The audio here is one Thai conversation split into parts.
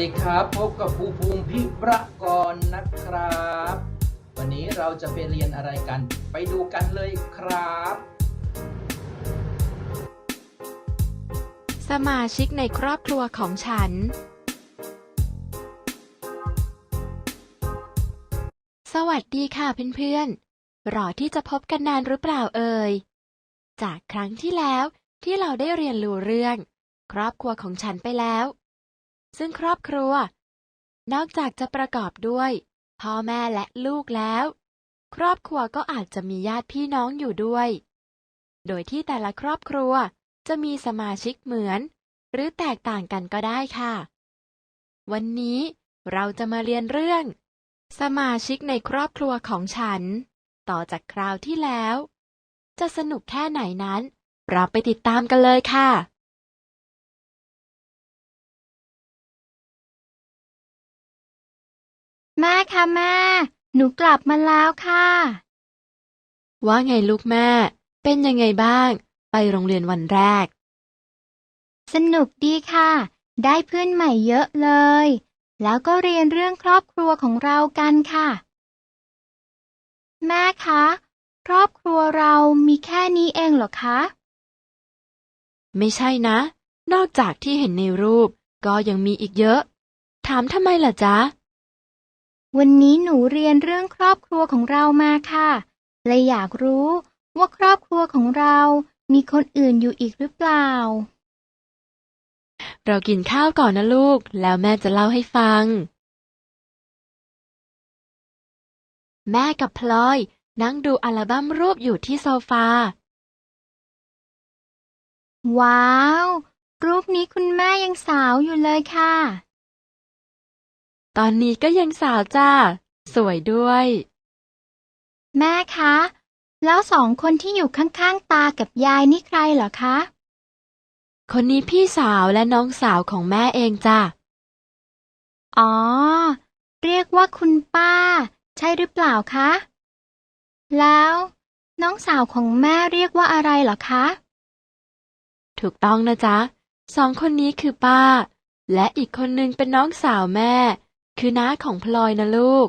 ดีครับ พบกับภูภูมิพิประกรณ์นะครับ วันนี้เราจะไปเรียนอะไรกัน ไปดูกันเลยครับ สมาชิกในครอบครัวของฉัน สวัสดีค่ะเพื่อนๆรอที่จะพบกันนานหรือเปล่าเอ่ย จากครั้งที่แล้วที่เราได้เรียนรู้เรื่อง ครอบครัวของฉันไปแล้ว ซึ่งครอบครัว นอกจากจะประกอบด้วย พ่อแม่และลูกแล้ว ครอบครัวก็อาจจะมีญาติพี่น้องอยู่ด้วย โดยที่แต่ละครอบครัวจะมีสมาชิกเหมือน หรือแตกต่างกันก็ได้ค่ะ วันนี้เราจะมาเรียนเรื่อง สมาชิกในครอบครัวของฉัน ต่อจากคราวที่แล้ว จะสนุกแค่ไหนนั้น เราไปติดตามกันเลยค่ะ แม่คะแม่ หนูกลับมาแล้วค่ะ ว่าไงลูกแม่ เป็นยังไงบ้าง ไปโรงเรียนวันแรก สนุกดีค่ะ ได้เพื่อนใหม่เยอะเลย แล้วก็เรียนเรื่องครอบครัวของเรากันค่ะ แม่คะ ครอบครัวเรามีแค่นี้เองเหรอคะ ไม่ใช่นะ นอกจากที่เห็นในรูป ก็ยังมีอีกเยอะ ถามทำไมล่ะจ๊ะ วันนี้หนูเรียนเรื่องครอบครัวของเรามาค่ะเลยอยากรู้ว่าครอบครัวของเรา มีคนอื่นอยู่อีกหรือเปล่า เรากินข้าวก่อนนะลูก แล้วแม่จะเล่าให้ฟัง แม่กับพลอย นั่งดูอัลบั้มรูปอยู่ที่โซฟา ว้าว รูปนี้คุณแม่ยังสาวอยู่เลยค่ะ ตอนนี้ก็ยังสาวจ้า สวยด้วย แม่คะ แล้วสองคนที่อยู่ข้างๆตากับยายนี่ใครเหรอคะ คนนี้พี่สาวและน้องสาวของแม่เองจ้ะ อ๋อ เรียกว่าคุณป้า ใช่หรือเปล่าคะ แล้ว น้องสาวของแม่เรียกว่าอะไรเหรอคะ ถูกต้องนะจ๊ะ สองคนนี้คือป้า และอีกคนนึงเป็นน้องสาวแม่ คือน้าของพลอยนะลูก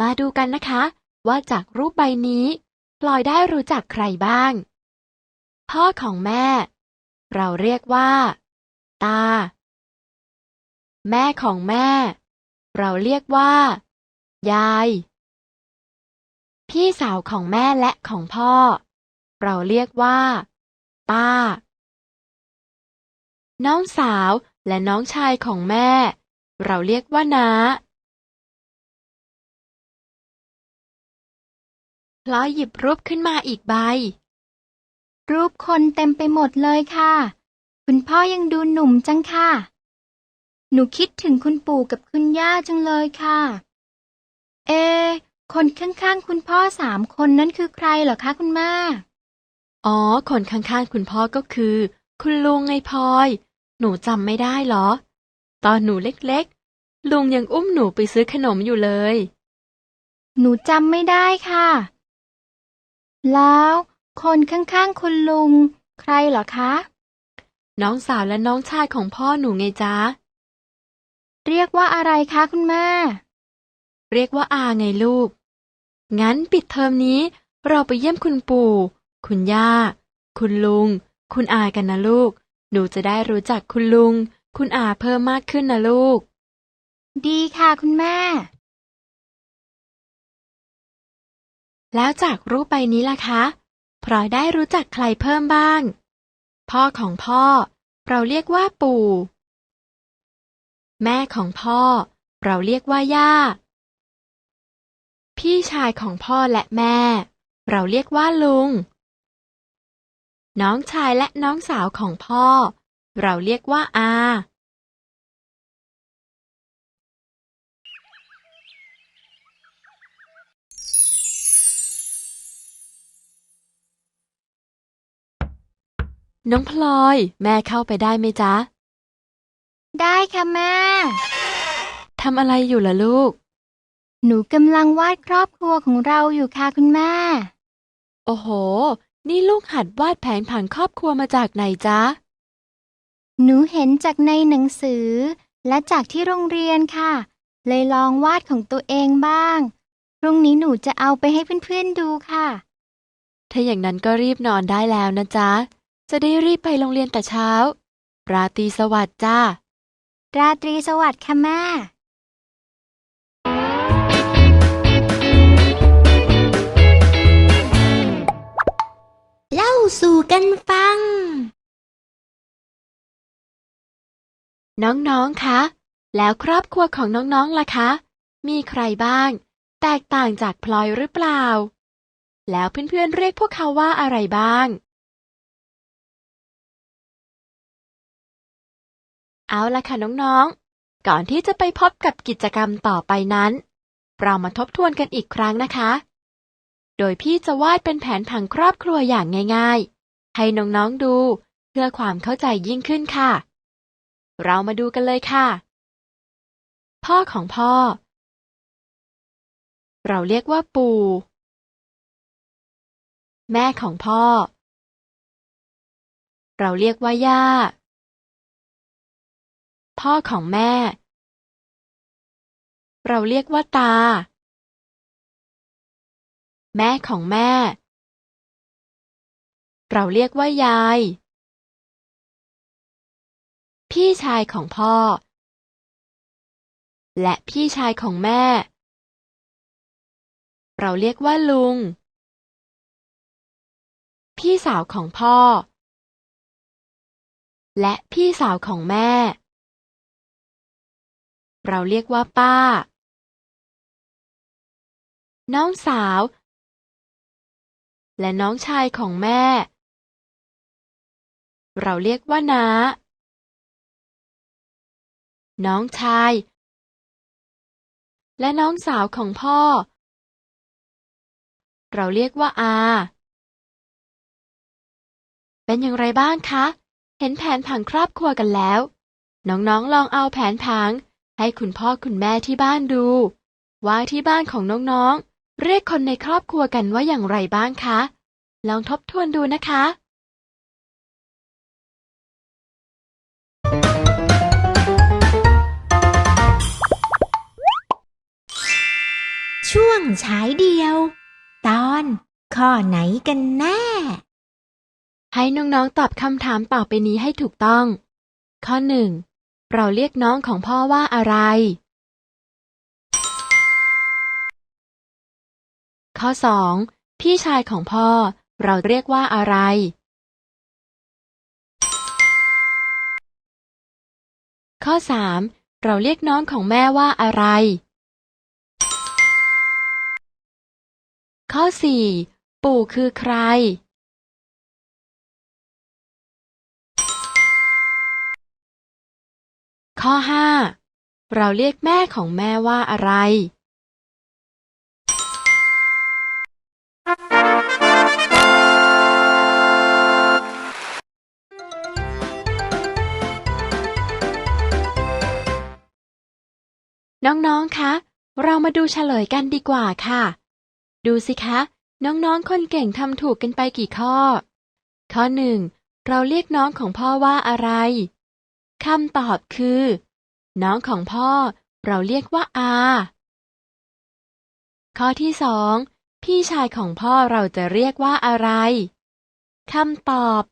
มาดูกันนะคะ ว่าจากรูปใบนี้ พลอยได้รู้จักใครบ้าง พ่อของแม่ เราเรียกว่า ตา แม่ของแม่ เราเรียกว่า ยาย พี่สาวของแม่และของพ่อ เราเรียกว่า ป้าน้องสาว และน้องชายของแม่ เราเรียกว่าน้าพลอยหยิบรูปขึ้นมาอีกใบ รูปคนเต็มไปหมดเลยค่ะ คุณพ่อยังดูหนุ่มจังค่ะ หนูคิดถึงคุณปู่กับคุณย่าจังเลยค่ะ เอะคนข้างๆคุณพ่อสามคนนั้นคือใครเหรอคะคุณแม่อ๋อ คนข้างๆคุณพ่อก็คือ คุณลุงไงพลอย หนูจำไม่ได้เหรอ ตอนหนูเล็กๆ ลุงยังอุ้มหนูไปซื้อขนมอยู่เลย หนูจำไม่ได้ค่ะ แล้วคนข้างๆคุณลุง ใครเหรอคะ น้องสาวและน้องชายของพ่อหนูไงจ๊ะ เรียกว่าอะไรคะคุณแม่ เรียกว่าอาไงลูก งั้นปิดเทอมนี้เราไปเยี่ยมคุณปู่ คุณย่า คุณลุง คุณอากันนะลูก หนูจะได้รู้จักคุณลุง คุณอาเพิ่มมากขึ้นนะลูก ดีค่ะคุณแม่ แล้วจากรูปใบนี้ล่ะคะพลอยได้รู้จักใครเพิ่มบ้าง พ่อของพ่อ เราเรียกว่าปู่ แม่ของพ่อ เราเรียกว่าย่า พี่ชายของพ่อและแม่ เราเรียกว่าลุง น้องชายและน้องสาวของพ่อ เราเรียกว่าอา น้องพลอย แม่เข้าไปได้ไหมจ๊ะ ได้ค่ะแม่ ทำอะไรอยู่ล่ะลูก หนูกำลังวาดครอบครัวของเราอยู่ค่ะคุณแม่ โอ้โห นี่ลูกหัดวาดแผนผังครอบครัวมาจากไหนจ๊ะ หนูเห็นจากในหนังสือ และจากที่โรงเรียนค่ะ เลยลองวาดของตัวเองบ้าง พรุ่งนี้หนูจะเอาไปให้เพื่อนๆดูค่ะ ถ้าอย่างนั้นก็รีบนอนได้แล้วนะจ๊ะ จะได้รีบไปโรงเรียนแต่เช้า ราตรีสวัสดิ์จ้า ราตรีสวัสดิ์ค่ะแม่ กันฟัง น้องๆ คะ แล้วครอบครัวของน้องๆ ล่ะคะ มีใครบ้าง แตกต่างจากพลอยหรือเปล่า แล้วเพื่อนๆ เรียกพวกเขาว่าอะไรบ้าง เอาละค่ะน้องๆ ก่อนที่จะไปพบกับกิจกรรมต่อไปนั้น เรามาทบทวนกันอีกครั้งนะคะโดยพี่จะวาดเป็นแผนผังครอบครัวอย่างง่ายๆ ให้น้องๆดู เพื่อความเข้าใจยิ่งขึ้นค่ะ เรามาดูกันเลยค่ะ พ่อของพ่อ เราเรียกว่าปู่ แม่ของพ่อ เราเรียกว่าย่า พ่อของแม่ เราเรียกว่าตา แม่ของแม่ เราเรียกว่ายาย พี่ชายของพ่อ และพี่ชายของแม่ เราเรียกว่าลุง พี่สาวของพ่อ และพี่สาวของแม่ เราเรียกว่าป้า น้องสาวและน้องชายของแม่ เราเรียกว่าน้า น้องชาย และน้องสาวของพ่อ เราเรียกว่าอา เป็นอย่างไรบ้างคะ เห็นแผนผังครอบครัวกันแล้ว น้องๆลองเอาแผนผัง ให้คุณพ่อคุณแม่ที่บ้านดู ว่าที่บ้านของน้องๆ เรียกคนในครอบครัวกันว่าอย่างไรบ้างคะ ลองทบทวนดูนะคะ ช่วงฉายเดียว ตอนข้อไหนกันแน่ ให้น้องๆตอบคำถามต่อไปนี้ให้ถูกต้อง ข้อหนึ่งเราเรียกน้องของพ่อว่าอะไร ข้อสองพี่ชายของพ่อเราเรียกว่าอะไร ข้อสามเราเรียกน้องของแม่ว่าอะไร ข้อสี่ปู่คือใคร ข้อ5เราเรียกแม่ของแม่ว่าอะไร น้อง ๆ คะ เรามาดูเฉลยกันดีกว่าค่ะ ดูสิคะ น้องๆ คนเก่งทำถูกกันไปกี่ข้อ ข้อหนึ่งเราเรียกน้องของพ่อว่าอะไรคำตอบคือ น้องของพ่อ เราเรียกว่าอา ข้อที่สองพี่ชายของพ่อเราจะเรียกว่าอะไรคำตอบ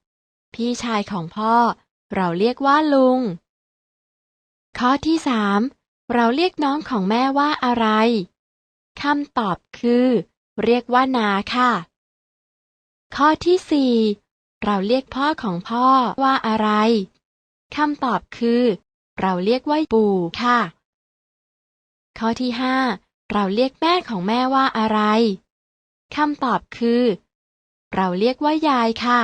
พี่ชายของพ่อ เราเรียกว่าลุง ข้อที่สามเราเรียกน้องของแม่ว่าอะไรคำตอบคือ เรียกว่านาค่ะ ข้อที่สี่เราเรียกพ่อของพ่อว่าอะไรคำตอบคือ เราเรียกว่าปู่ค่ะ ข้อที่ห้าเราเรียกแม่ของแม่ว่าอะไรคำตอบคือ เราเรียกว่ายายค่ะ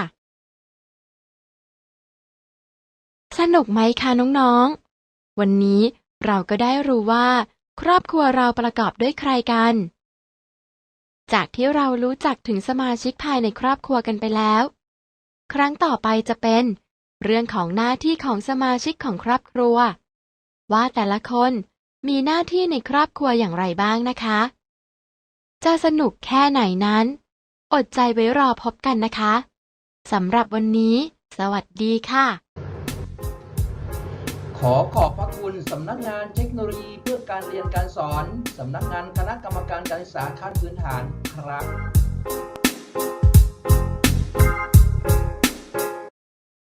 สนุกไหมคะน้องๆ วันนี้เราก็ได้รู้ว่า ครอบครัวเราประกอบด้วยใครกัน จากที่เรารู้จักถึงสมาชิกภายในครอบครัวกันไปแล้ว ครั้งต่อไปจะเป็น เรื่องของหน้าที่ของสมาชิกของครอบครัว ว่าแต่ละคนมีหน้าที่ในครอบครัวอย่างไรบ้างนะคะ จะสนุกแค่ไหนนั้น อดใจไว้รอพบกันนะคะสำหรับวันนี้ สวัสดีค่ะ ขอขอบพระคุณสำนักงานเทคโนโลยีเพื่อการเรียนการสอน สำนักงานคณะกรรมการการศึกษาขั้นพื้นฐานครับ